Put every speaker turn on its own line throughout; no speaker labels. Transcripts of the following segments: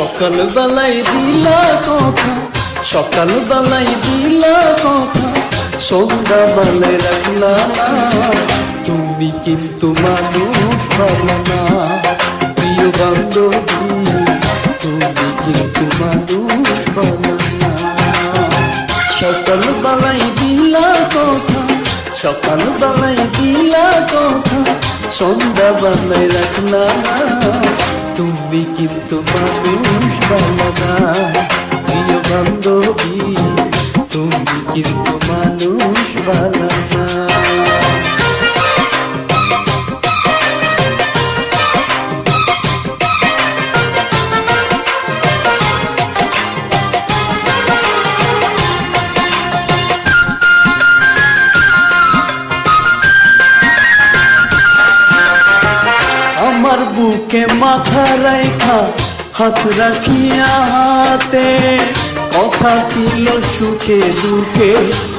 সকাল বেলায় দিলা কথা সকাল বেলায় দিলা কথা সন্ধ্যা বেলায় রাখলা তুমি কিন্তু মানুষ ভালো না। প্রিয় বান্ধবী, তুমি কিন্তু মানুষ ভালো না। সকাল বেলায় দিলা কথা সকাল বেলায় দিলা কথা সন্ধ্যা বেলায় রাখলা তুমি কিন্তু মানুষ ভালো আমার বুকে মাথা রাইখা, হাত রাখিয়া হাতে। কথা ছিল সুখে দুঃখে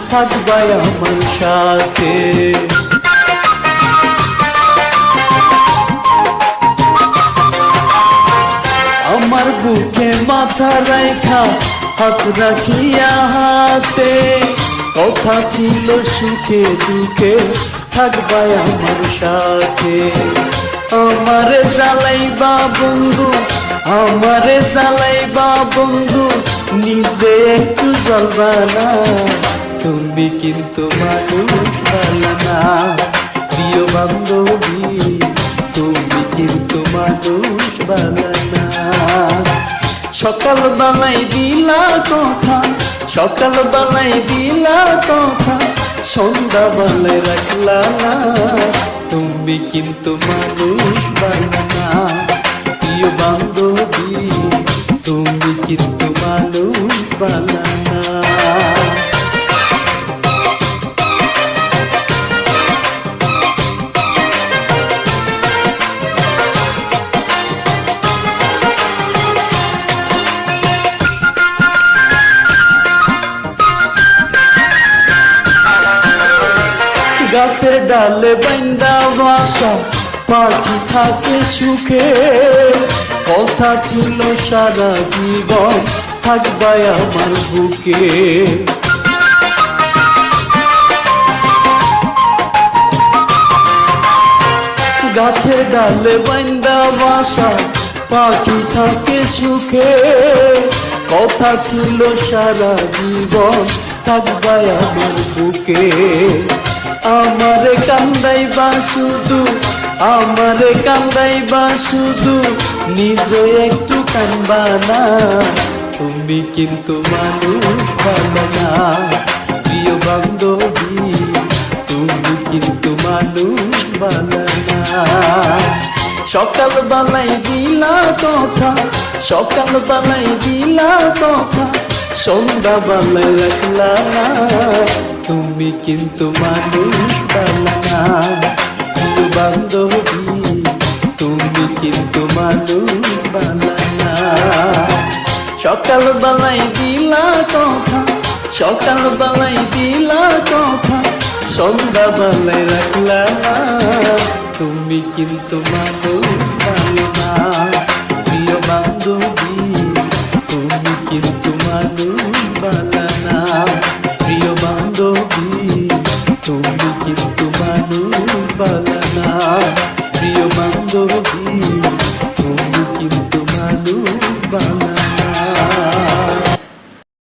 থাকবাই আমার সাথে। আমার বুকে মাথা রাইখা, হাত রাখিয়া হাতে। কথা ছিল সুখে দুঃখে থাকবাই আমার সাথে। আমারে জ্বালাইবা বন্ধু, আমারে জ্বালাইবা বন্ধু, নিজে একটু জ্বলবা না তুমি কিন্তু মানুষ না। প্রিয় বান্ধবী, তুমি কিন্তু মানুষ ভালো না। সকাল বেলায় দিলা কথা সকাল বেলায় দিলা কথা সন্ধ্যা বেলায় রাখলা না। তুমি কিন্তু মানুষ বানানা প্রিয় বান্ধবী তুমি কিন্তু মানুষ ভালো গাছের ডালে বাইন্দা বাসা পাখি থাকে সুখে। কথা ছিল সারা জীবন, থাকবাই আমার বুকে। গাছের ডালে বাইন্দা বাসা পাখি থাকে সুখে। কথা ছিল সারা জীবন, থাকবাই আমার বুকে। আমারে কান্দাইবা শুধু, আমারে কান্দাইবা শুধু, নিজে একটু কানবা না। তুমি কিন্তু মানুষ ভালো না, প্রিয় বান্ধবী, তুমি কিন্তু মানুষ ভালো না। সকাল বেলায় দিলা কথা সকাল বেলায় দিলা কথা সন্ধ্যা বেলায় রাখলা তুমি কিন্তু মানুষ না। বান্ধবী, তুমি কিন্তু মানুষ না। সকাল বেলায় দিলা কথা সকাল বেলায় দিলা কথা সন্ধ্যা বেলায় রাখলা তুমি কিন্তু মানুষ প্রিয় বান্ধবী